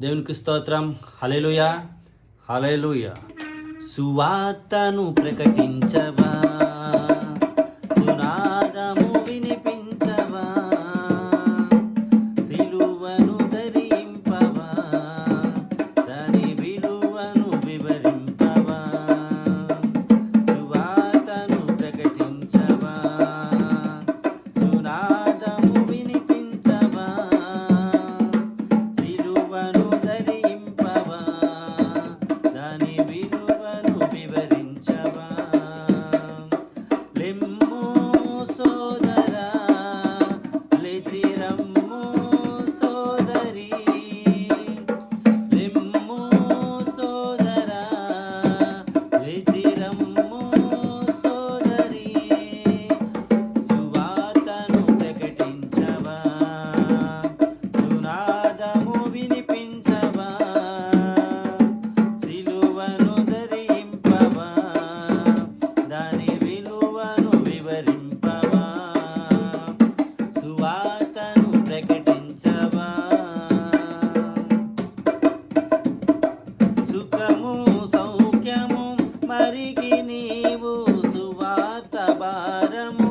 దేవునికి స్తోత్రం. Hallelujah hallelujah సువార్తను ప్రకటించవా? viram. சாரம்